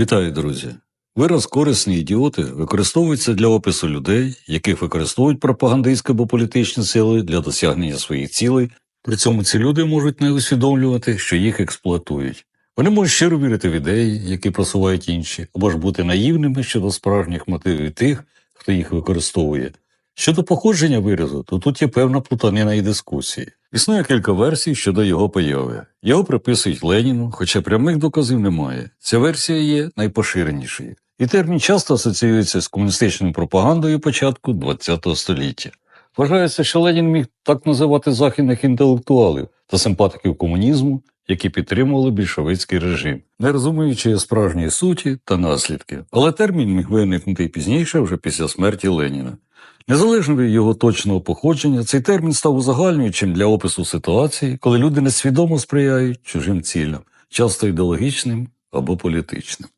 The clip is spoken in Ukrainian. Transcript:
Вітаю, друзі! Вираз корисні ідіоти використовується для опису людей, яких використовують пропагандистські або політичні сили для досягнення своїх цілей. При цьому ці люди можуть не усвідомлювати, що їх експлуатують. Вони можуть щиро вірити в ідеї, які просувають інші, або ж бути наївними щодо справжніх мотивів тих, хто їх використовує. Щодо походження виразу, то тут є певна плутанина і дискусії. Існує кілька версій щодо його появи. Його приписують Леніну, хоча прямих доказів немає. Ця версія є найпоширенішою. І термін часто асоціюється з комуністичною пропагандою початку ХХ століття. Вважається, що Ленін міг так називати західних інтелектуалів та симпатиків комунізму, які підтримували більшовицький режим, не розуміючи справжньої суті та наслідки. Але термін міг виникнути пізніше, вже після смерті Леніна. Незалежно від його точного походження, цей термін став узагальнюючим для опису ситуації, коли люди несвідомо сприяють чужим цілям, часто ідеологічним або політичним.